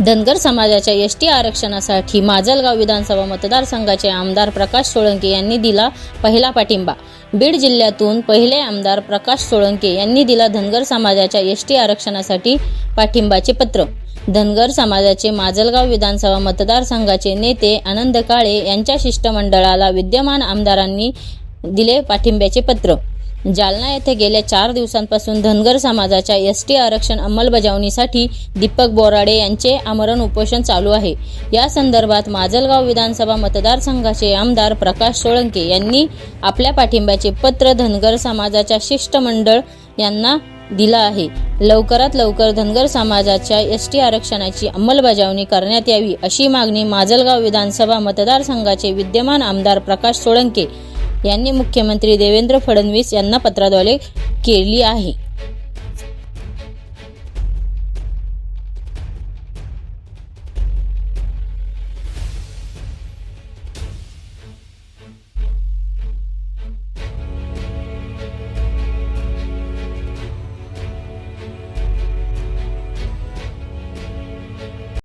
धनगर समाजाच्या S T आरक्षणासाठी माजलगाव विधानसभा मतदारसंघाचे आमदार प्रकाश सोळंके यांनी दिला पहिला पाठिंबा. बीड जिल्ह्यातून पहिले आमदार प्रकाश सोळंके यांनी दिला धनगर समाजाच्या एस टी आरक्षणासाठी पाठिंबाचे पत्र. धनगर समाजाचे माजलगाव विधानसभा मतदारसंघाचे नेते आनंद काळे यांच्या शिष्टमंडळाला विद्यमान आमदारांनी दिले पाठिंब्याचे पत्र. जालना येथे गेल्या चार दिवसांपासून धनगर समाजाच्या एस टी आरक्षण अंमलबजावणीसाठी दीपक बोराडे यांचे आमरण उपोषण चालू आहे. या संदर्भात माजलगाव विधानसभा मतदारसंघाचे आमदार प्रकाश सोळंके यांनी आपल्या पाठिंब्याचे पत्र धनगर समाजाच्या शिष्टमंडळ यांना दिला आहे. लवकरात लवकर धनगर समाजाच्या एस टी आरक्षणाची अंमलबजावणी करण्यात यावी अशी मागणी माजलगाव विधानसभा मतदारसंघाचे विद्यमान आमदार प्रकाश सोळंके यांनी मुख्यमंत्री देवेंद्र फडणवीस यांना पत्राद्वारे केली आहे.